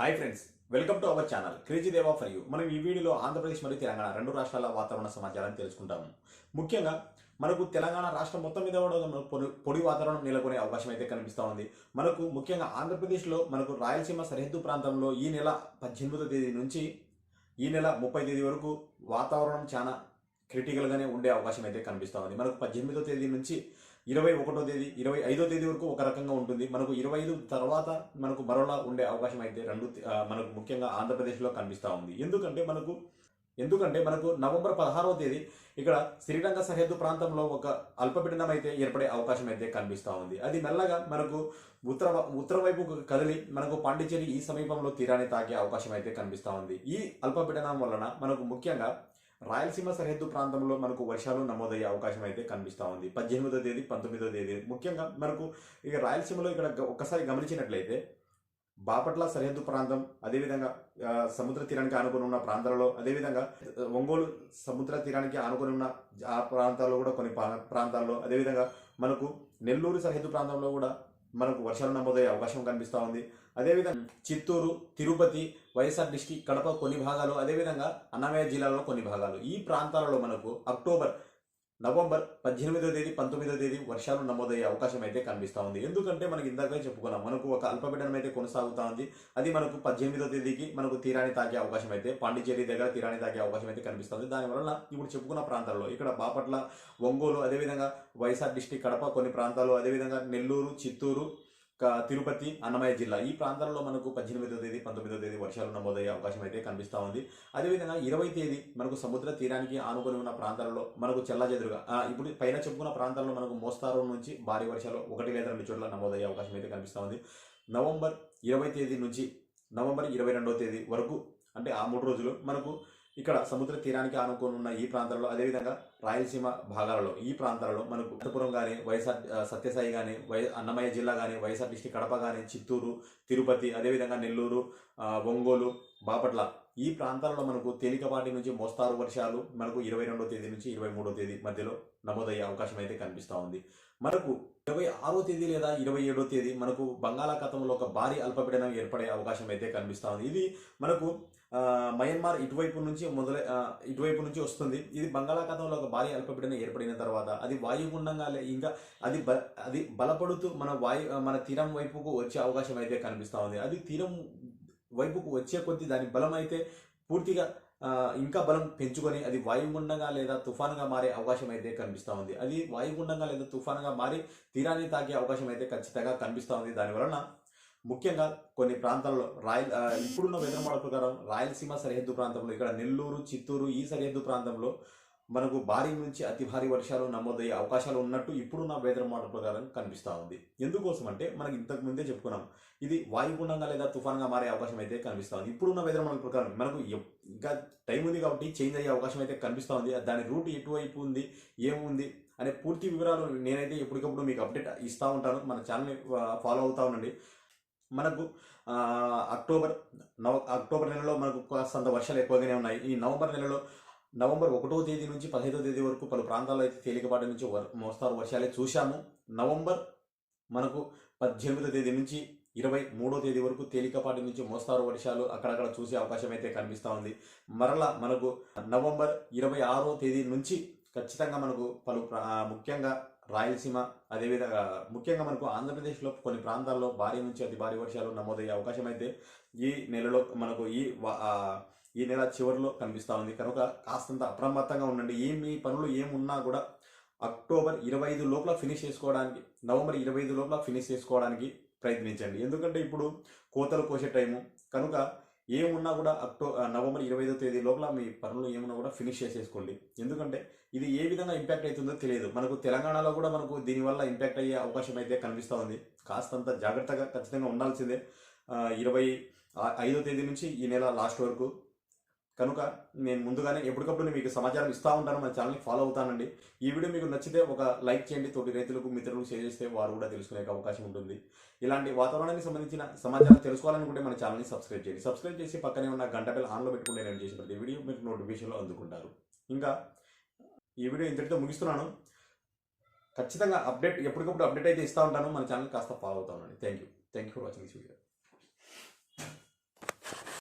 Hi friends welcome to our channel crazy Deva for you మనం ఈ వీడియోలో ఆంధ్రప్రదేశ్ మరియు తెలంగాణ రెండు రాష్ట్రాల వాతావరణ సమాచారాన్ని తెలుసుకుంటాము. ముఖ్యంగా మనకు తెలంగాణ రాష్ట్రం మొత్తం మీద కూడా పొడి- పొడి వాతావరణం నెలకొనే అవకాశం అయితే కనిపిస్తూ ఉంది. మనకు ముఖ్యంగా ఆంధ్రప్రదేశ్లో మనకు రాయలసీమ సరిహద్దు ప్రాంతంలో ఈ నెల పద్దెనిమిదో తేదీ నుంచి ఈ నెల ముప్పై తేదీ వరకు వాతావరణం చాలా క్రిటికల్గానే ఉండే అవకాశం అయితే కనిపిస్తూ ఉంది. మనకు పద్దెనిమిదో తేదీ నుంచి ఇరవై ఒకటో తేదీ ఇరవై ఐదో తేదీ వరకు ఒక రకంగా ఉంటుంది. మనకు ఇరవై ఐదు తర్వాత మనకు మరోలా ఉండే అవకాశం అయితే రెండు మనకు ముఖ్యంగా ఆంధ్రప్రదేశ్లో కనిపిస్తూ ఉంది. ఎందుకంటే మనకు ఎందుకంటే మనకు నవంబర్ పదహారవ తేదీ ఇక్కడ శ్రీలంక సరిహద్దు ప్రాంతంలో ఒక అల్పపీడనం అయితే ఏర్పడే అవకాశం అయితే కనిపిస్తూ ఉంది. అది మెల్లగా మనకు ఉత్తర ఉత్తర వైపు కదిలి మనకు పాండిచ్చేరి ఈ సమీపంలో తీరాన్ని తాకే అవకాశం అయితే కనిపిస్తూ ఉంది. ఈ అల్పపీడనం వలన మనకు ముఖ్యంగా రాయలసీమ సరిహద్దు ప్రాంతంలో మనకు వర్షాలు నమోదయ్యే అవకాశం అయితే కనిపిస్తూ ఉంది. పద్దెనిమిదో తేదీ పంతొమ్మిదో తేదీ. ముఖ్యంగా మనకు ఇక రాయలసీమలో ఇక్కడ ఒక్కసారి గమనించినట్లయితే బాపట్ల సరిహద్దు ప్రాంతం అదేవిధంగా సముద్ర తీరానికి ఆనుకుని ఉన్న ప్రాంతాలలో అదేవిధంగా ఒంగోలు సముద్ర తీరానికి ఆనుకుని ఉన్న ఆ ప్రాంతాల్లో కూడా కొన్ని ప్రాంతాల్లో అదేవిధంగా మనకు నెల్లూరు సరిహద్దు ప్రాంతంలో కూడా మనకు వర్షాలు నమోదయ్యే అవకాశం కనిపిస్తూ ఉంది. అదేవిధంగా చిత్తూరు తిరుపతి వైఎస్ఆర్ డిస్టిక్ కడప కొన్ని భాగాలు అదేవిధంగా అన్నమయ్య జిల్లాలో కొన్ని భాగాలు. ఈ ప్రాంతాలలో మనకు అక్టోబర్ నవంబర్ పద్దెనిమిదో తేదీ పంతొమ్మిదో తేదీ వర్షాలు నమోదయ్యే అవకాశం అయితే కనిపిస్తూ ఉంది. ఎందుకంటే మనకి ఇందాక చెప్పుకున్నాం మనకు ఒక అల్పపీడనం అయితే కొనసాగుతూ ఉంది. అది మనకు పద్దెనిమిదో తేదీకి మనకు తీరాన్ని తాకే అవకాశం అయితే పాండిచ్చేరి దగ్గర తీరాన్ని తాకే అవకాశం అయితే కనిపిస్తుంది దానివల్ల ఇప్పుడు చెప్పుకున్న ప్రాంతాల్లో ఇక్కడ బాపట్ల ఒంగోలు అదేవిధంగా వైఎస్ఆర్ డిస్టిక్ కడప కొన్ని ప్రాంతాలు అదేవిధంగా నెల్లూరు చిత్తూరు తిరుపతి అన్నమయ్య జిల్లా. ఈ ప్రాంతాల్లో మనకు పద్దెనిమిదో తేదీ పంతొమ్మిదో తేదీ వర్షాలు నమోదయ్యే అవకాశం అయితే కనిపిస్తూ ఉంది. అదేవిధంగా ఇరవై తేదీ మనకు సముద్ర తీరానికి ఆనుకొని ఉన్న ప్రాంతాలలో మనకు చెల్లాచెదురుగా ఇప్పుడు పైన చెప్పుకున్న ప్రాంతాల్లో మనకు మోస్తారు నుంచి భారీ వర్షాలు ఒకటి లేదా రెండు చోట్ల నమోదయ్యే అవకాశం అయితే కనిపిస్తూ ఉంది. నవంబర్ ఇరవై తేదీ నుంచి నవంబర్ ఇరవై రెండవ తేదీ వరకు అంటే ఆ మూడు రోజులు మనకు ఇక్కడ సముద్ర తీరానికి ఆనుకొని ఉన్న ఈ ప్రాంతాల్లో అదేవిధంగా రాయలసీమ భాగాలలో ఈ ప్రాంతాలలో మనకు అనంతపురం కానీ వైఎస్ఆర్ సత్యసాయి కానీ వై అన్నమయ్య జిల్లా కానీ వైఎస్ఆర్ డిస్టిక్ కడప కానీ చిత్తూరు తిరుపతి అదేవిధంగా నెల్లూరు ఒంగోలు బాపట్ల ఈ ప్రాంతాలలో మనకు తేలికపాటి నుంచి మోస్తారు వర్షాలు మనకు ఇరవై రెండో తేదీ నుంచి ఇరవై మూడో తేదీ మధ్యలో నమోదయ్యే అవకాశం అయితే కనిపిస్తూ ఉంది. మనకు ఇరవై ఆరో తేదీ లేదా ఇరవై ఏడో తేదీ మనకు బంగాళాఖాతంలో ఒక భారీ అల్పపీడనం ఏర్పడే అవకాశం అయితే కనిపిస్తూ ఉంది. ఇది మనకు మయన్మార్ ఇటువైపు నుంచి మొదలై ఇటువైపు నుంచి వస్తుంది. ఇది బంగాళాఖాతంలో ఒక భారీ అల్పపీడనం ఏర్పడిన తర్వాత అది వాయుగుండంగా లే- ఇంకా అది బ అది బలపడుతూ మన వాయు మన తీరం వైపుకు వచ్చే అవకాశం అయితే కనిపిస్తూ ఉంది. అది తీరం వైపుకు వచ్చే కొద్దీ దాని బలం అయితే పూర్తిగా ఇంకా బలం పెంచుకొని అది వాయుగుండంగా లేదా తుఫానుగా మారే అవకాశం అయితే కనిపిస్తూ ఉంది. అది వాయుగుండంగా లేదా తుఫానుగా మారి తీరాన్ని తాకే అవకాశం అయితే ఖచ్చితంగా కనిపిస్తూ ఉంది. దానివలన ముఖ్యంగా కొన్ని ప్రాంతాల్లో రాయల్ ఇప్పుడున్న వెదర్ మోడల్ ప్రకారం రాయలసీమ సరిహద్దు ప్రాంతంలో ఇక్కడ నెల్లూరు చిత్తూరు ఈ సరిహద్దు ప్రాంతంలో మనకు భారీ నుంచి అతి భారీ వర్షాలు నమోదయ్యే అవకాశాలు ఉన్నట్టు ఇప్పుడున్న వెదర్ మోడల్ ప్రకారం కనిపిస్తూ ఉంది. ఎందుకోసం అంటే మనకి ఇంతకు ముందే చెప్పుకున్నాం ఇది వాయుగుండంగా లేదా తుఫాన్గా మారే అవకాశం అయితే కనిపిస్తూ ఉంది. ఇప్పుడున్న వెదర్ మోడల్ ప్రకారం మనకు ఇంకా టైం ఉంది కాబట్టి చేంజ్ అయ్యే అవకాశం అయితే కనిపిస్తూ ఉంది. దాని రూట్ ఎటువైపు ఉంది ఏముంది అనే పూర్తి వివరాలు నేనైతే ఎప్పటికప్పుడు మీకు అప్డేట్ ఇస్తూ ఉంటాను. మన ఛానల్ని ఫాలో అవుతా ఉండండి. మనకు అక్టోబర్ నవ అక్టోబర్ నెలలో మనకు కాస్తంత వర్షాలు ఎక్కువగానే ఉన్నాయి. ఈ నవంబర్ నెలలో నవంబర్ ఒకటో తేదీ నుంచి పదహైదో తేదీ వరకు పలు ప్రాంతాల్లో అయితే తేలికపాటి నుంచి వర్- మోస్తారు వర్షాలే చూశాము. నవంబర్ మనకు పద్దెనిమిదో తేదీ నుంచి ఇరవై మూడో తేదీ వరకు తేలికపాటి నుంచి మోస్తారు వర్షాలు. అక్కడక్కడ చూసే అవకాశం అయితే కనిపిస్తూ ఉంది. మరలా మనకు నవంబర్ ఇరవై ఆరో తేదీ నుంచి ఖచ్చితంగా మనకు పలు ప్రా- ముఖ్యంగా రాయలసీమ అదేవిధంగా ముఖ్యంగా మనకు ఆంధ్రప్రదేశ్లో కొన్ని ప్రాంతాల్లో భారీ నుంచి అతి భారీ వర్షాలు నమోదయ్యే అవకాశం అయితే ఈ నెలలో మనకు ఈ వా- ఈ నెల చివరిలో కనిపిస్తూ ఉంది. కనుక కాస్తంత అప్రమత్తంగా ఉండండి. ఏం మీ పనులు ఏమున్నా కూడా అక్టోబర్ ఇరవై ఐదు లోపల ఫినిష్ చేసుకోవడానికి నవంబర్ ఇరవై ఐదు లోపల ఫినిష్ చేసుకోవడానికి ప్రయత్నించండి. ఎందుకంటే ఇప్పుడు కోతలు కోసే టైము. కనుక ఏమున్నా కూడా అక్టో నవంబర్ ఇరవై ఐదో తేదీ లోపల మీ పనులు ఏమున్నా కూడా ఫినిష్ చేసేసుకోండి. ఎందుకంటే ఇది ఏ విధంగా ఇంపాక్ట్ అవుతుందో తెలియదు. మనకు తెలంగాణలో కూడా మనకు దీనివల్ల ఇంపాక్ట్ అయ్యే అవకాశం అయితే కనిపిస్తూ ఉంది. కాస్తంత జాగ్రత్తగా ఖచ్చితంగా ఉండాల్సిందే. ఇరవై ఐదో తేదీ నుంచి ఈ నెల లాస్ట్ వరకు కనుక నేను ముందుగానే ఎప్పటికప్పుడు మీకు సమాచారం ఇస్తూ ఉంటాను మన ఛానల్ని ఫాలో అవుతానండి. ఈ వీడియో మీకు నచ్చితే ఒక లైక్ చేయండి తోటి రైతులకు మిత్రులకు షేర్ చేస్తే వారు కూడా తెలుసుకునే అవకాశం ఉంటుంది. ఇలాంటి వాతావరణానికి సంబంధించిన సమాచారం తెలుసుకోవాలనుకుంటే మన ఛానల్ని సబ్స్క్రైబ్ చేయండి. సబ్స్క్రైబ్ చేసి పక్కనే ఉన్న గంట బెల్ ఆన్లో పెట్టుకుంటే నేను చేసిన ప్రతి వీడియో మీకు నోటిఫికేషన్లో అందుకుంటారు. ఇంకా ఈ వీడియో ఇంతటితో ముగిస్తున్నాను. ఖచ్చితంగా అప్డేట్ ఎప్పటికప్పుడు అప్డేట్ అయితే ఇస్తూ ఉంటాను. మన ఛానల్ కాస్త ఫాలో అవుతాను thank you thank you for watching this video